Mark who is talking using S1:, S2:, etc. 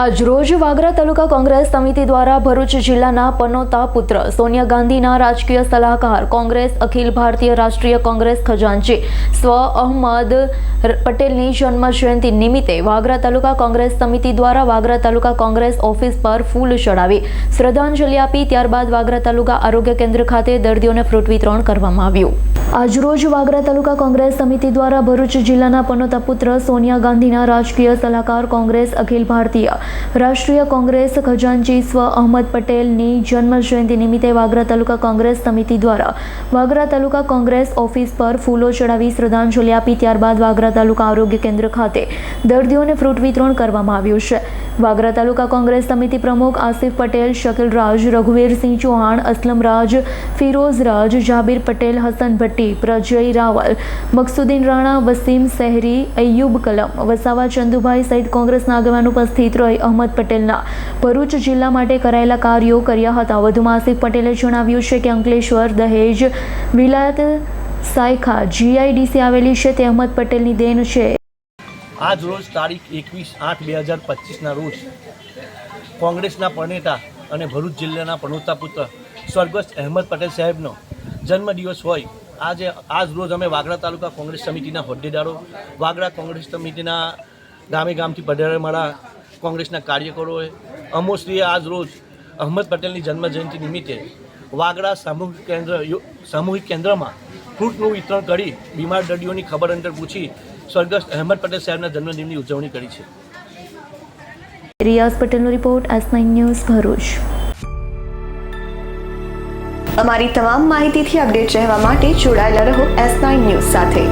S1: આજરોજ વાગરા તાલુકા કોંગ્રેસ સમિતિ દ્વારા ભરૂચ જિલ્લાના પનોતા પુત્ર સોનિયા ગાંધીના રાજકીય સલાહકાર કોંગ્રેસ અખિલ ભારતીય રાષ્ટ્રીય કોંગ્રેસ ખજાનચી સ્વ અહમદ પટેલની જન્મ જયંતિ નિમિત્તે વાગરા તાલુકા કોંગ્રેસ સમિતિ દ્વારા વાગરા તાલુકા કોંગ્રેસ ઓફિસ પર ફૂલ ચડાવી શ્રદ્ધાંજલિ આપી, ત્યારબાદ વાગરા તાલુકા આરોગ્ય કેન્દ્ર ખાતે દર્દીઓને ફ્રૂટ વિતરણ કરવામાં આવ્યું. આજરોજ વાગરા તાલુકા કોંગ્રેસ સમિતિ દ્વારા ભરૂચ જિલ્લાના પનોતા પુત્ર સોનિયા ગાંધીના રાજકીય સલાહકાર કોંગ્રેસ અખિલ ભારતીય રાષ્ટ્રીય કોંગ્રેસ ખજાનચી સ્વ અહમદ પટેલની જન્મ જયંતિ નિમિત્તે વાગરા તાલુકા કોંગ્રેસ સમિતિ દ્વારા વાગરા તાલુકા કોંગ્રેસ ઓફિસ પર ફૂલો ચડાવી શ્રદ્ધાંજલિ આપી, ત્યારબાદ વાગરા તાલુકા આરોગ્ય કેન્દ્ર ખાતે દર્દીઓને ફ્રૂટ વિતરણ કરવામાં આવ્યું છે. વાગરા તાલુકા કોંગ્રેસ સમિતિ પ્રમુખ આસિફ પટેલ, શકીલ રાજ, રઘુવીરસિંહ ચૌહાણ, અસલમ રાજ, ફિરોઝ રાજ, જાબીર પટેલ, હસન ભટ્ટી, પ્રજય રાવલ મકસુદ્દીન રાણા, વસીમ શહેરી અય્યુબ કલમ, વસાવા ચંદુભાઈ સહિત કોંગ્રેસના આગેવાન ઉપસ્થિત રહી અહમદ પટેલના ભરૂચ જિલ્લા માટે કરાયેલા કાર્યો કર્યા હતા. વધુમાં આસિફ પટેલે જણાવ્યું છે કે અંકલેશ્વર, દહેજ, વિલાયત સાયખા, જીઆઈડીસી આવેલી છે. તે અહમદ પટેલની દેન છે.
S2: આજ રોજ તારીખ એકવીસ આઠ બે હજાર પચીસના રોજ કોંગ્રેસના પરણેતા અને ભરૂચ જિલ્લાના પ્રણોતા પુત્ર સ્વર્ગસ્થ અહેમદ પટેલ સાહેબનો જન્મદિવસ હોય. આજે, આજ રોજ અમે વાગડા તાલુકા કોંગ્રેસ સમિતિના હોદ્દેદારો, વાગડા કોંગ્રેસ સમિતિના ગામે ગામથી પધારે મારા કોંગ્રેસના કાર્યકરોએ, અમોશ્રીએ આજ રોજ અહમદ પટેલની જન્મજયંતિ નિમિત્તે વાગડા સામૂહિક કેન્દ્ર સામૂહિક કેન્દ્રમાં ફ્રૂટનું વિતરણ કરી બીમાર દર્દીઓની ખબર અંતર પૂછી સ્વર્ગસ્થ અહેમદ પટેલ સાહેબના જન્મદિનની ઉજવણી કરી છે.
S1: રિયાઝ પટેલનો રિપોર્ટ નાઇન ન્યૂઝ ભરૂચ.
S3: અમારી તમામ માહિતીથી અપડેટ રહેવા માટે જોડાયેલા રહો એસ નાઇન ન્યૂઝ સાથે.